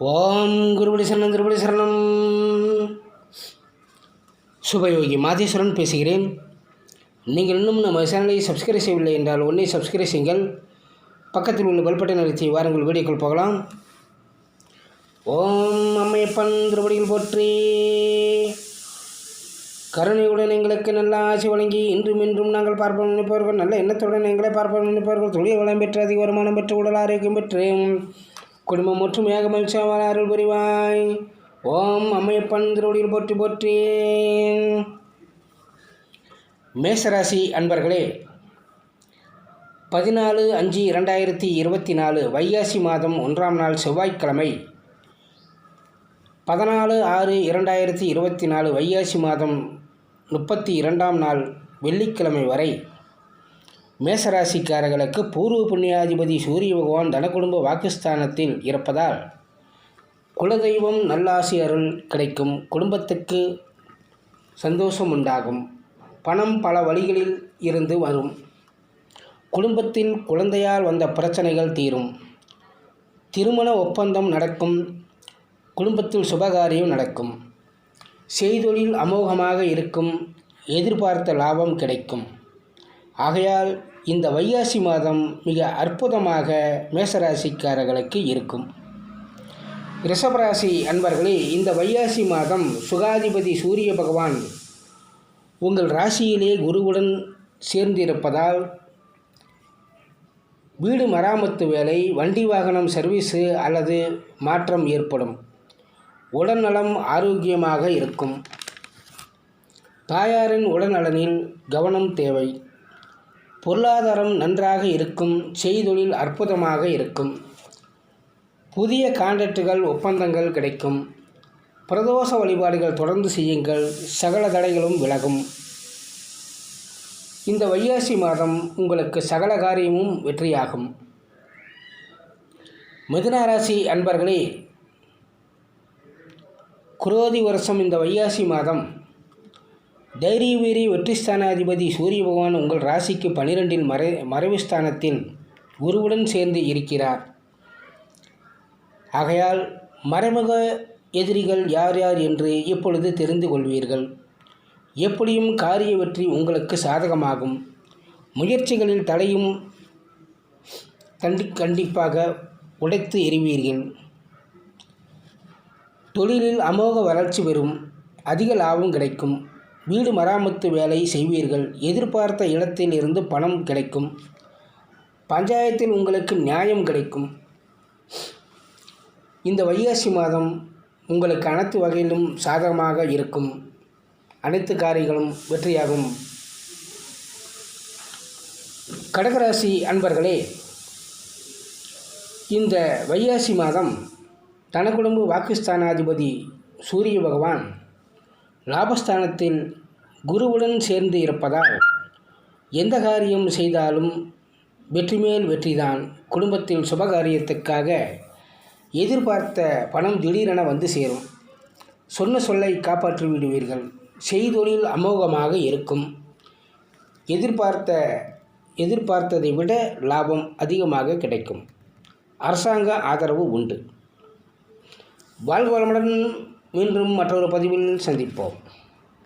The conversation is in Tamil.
ஓம் குருபடி சரணம் திருபடி சரணம். சுபயோகி மாதேஸ்வரன் பேசுகிறேன். நீங்கள் இன்னும் நம்ம சேனலை சப்ஸ்கிரைப் செய்யவில்லை என்றால் ஒன்றே சப்ஸ்கிரைப் செய்யுங்கள். பக்கத்தில் உள்ள பல்பட்டை நிறுத்தி வாருங்கள் வீடியோக்கள் போகலாம். ஓம் அம்மையப்பன் திருபடியில் போற்றி. கருணையுடன் எங்களுக்கு நல்ல ஆசை வழங்கி இன்றும் இன்றும் நாங்கள் பார்ப்போம் நினைப்பவர்கள் நல்ல எண்ணத்துடன் எங்களை பார்ப்போம் நினைப்பவர்கள் தொழில் வளம் பெற்று அதிக வருமானம் பெற்று உடல் ஆரோக்கியம் பெற்று குடும்பம் ஒற்றுமையாக மகிழ்ச்சியாக அருள் புரிவாய். ஓம் அம்மையப்பன் திருவடியில் போற்றி போற்றி. மேசராசி அன்பர்களே பதினாலு அஞ்சு இரண்டாயிரத்தி இருபத்தி நாலு வைகாசி மாதம் ஒன்றாம் நாள் செவ்வாய்க்கிழமை பதினாலு ஆறு இரண்டாயிரத்தி இருபத்தி நாலு வைகாசி மாதம் முப்பத்தி இரண்டாம் நாள் வெள்ளிக்கிழமை வரை மேசராசிக்காரர்களுக்கு பூர்வ புண்ணியாதிபதி சூரிய பகவான் தனக்குடும்ப வாக்குஸ்தானத்தில் இருப்பதால் குலதெய்வம் நல்லாசி அருள் கிடைக்கும் குடும்பத்துக்கு சந்தோஷம் உண்டாகும் பணம் பல வழிகளில் இருந்து வரும் குடும்பத்தில் குழந்தையால் வந்த பிரச்சனைகள் தீரும் திருமண ஒப்பந்தம் நடக்கும் குடும்பத்தில் சுபகாரியம் நடக்கும் செய்தொழில் அமோகமாக இருக்கும் எதிர்பார்த்த லாபம் கிடைக்கும். ஆகையால் இந்த வைகாசி மாதம் மிக அற்புதமாக மேசராசிக்காரர்களுக்கு இருக்கும். ரிஷபராசி அன்பர்களே இந்த வைகாசி மாதம் சுகாதிபதி சூரிய பகவான் உங்கள் ராசியிலே குருவுடன் சேர்ந்திருப்பதால் வீடு மராமத்து வேலை வண்டி வாகனம் சர்வீஸு அல்லது மாற்றம் ஏற்படும். உடல்நலம் ஆரோக்கியமாக இருக்கும். தாயாரின் உடல்நலனில் கவனம் தேவை. பொருளாதாரம் நன்றாக இருக்கும் செய்தொழில் அற்புதமாக இருக்கும். புதிய கான்ட்ராக்டுகள் ஒப்பந்தங்கள் கிடைக்கும். பிரதோஷ வழிபாடுகள் தொடர்ந்து செய்யுங்கள் சகல தடைகளும் விலகும். இந்த வையாசி மாதம் உங்களுக்கு சகல காரியமும் வெற்றியாகும். மிதுனராசி அன்பர்களே குரோதி வருஷம் இந்த வையாசி மாதம் தைரிய வீரி வெற்றி ஸ்தானாதிபதி சூரிய பகவான் உங்கள் ராசிக்கு பனிரெண்டில் மறை மறைவு ஸ்தானத்தில் குருவுடன் சேர்ந்து இருக்கிறார். ஆகையால் மறைமுக எதிரிகள் யார் யார் என்று இப்பொழுது தெரிந்து கொள்வீர்கள். எப்படியும் காரிய வெற்றி உங்களுக்கு சாதகமாகும். முயற்சிகளில் தடையும் கண்டி கண்டிப்பாக உடைத்து எறிவீர்கள். தொழிலில் அமோக வளர்ச்சி பெறும். அதிக லாபம் கிடைக்கும். வீடு மராமத்து வேலை செய்வீர்கள். எதிர்பார்த்த இடத்தில் இருந்து பணம் கிடைக்கும். பஞ்சாயத்தில் உங்களுக்கு நியாயம் கிடைக்கும். இந்த வைகாசி மாதம் உங்களுக்கு அனைத்து வகையிலும் சாதகமாக இருக்கும். அனைத்து காரியங்களும் வெற்றியாகும். கடகராசி அன்பர்களே இந்த வைகாசி மாதம் தனக்குடும்ப வாக்குஸ்தானாதிபதி சூரிய பகவான் லாபஸ்தானத்தில் குருவுடன் சேர்ந்து இருப்பதால் எந்த காரியம் செய்தாலும் வெற்றி மேல் வெற்றிதான். குடும்பத்தில் சுபகாரியத்துக்காக எதிர்பார்த்த பணம் திடீரென வந்து சேரும். சொன்ன சொல்லை காப்பாற்றி விடுவீர்கள். செய்தொழில் அமோகமாக இருக்கும். எதிர்பார்த்த எதிர்பார்த்ததை விட லாபம் அதிகமாக கிடைக்கும். அரசாங்க ஆதரவு உண்டு. வாழ்க வளமுடன் மீண்டும் மற்றொரு பதிவில் சந்திப்போம்.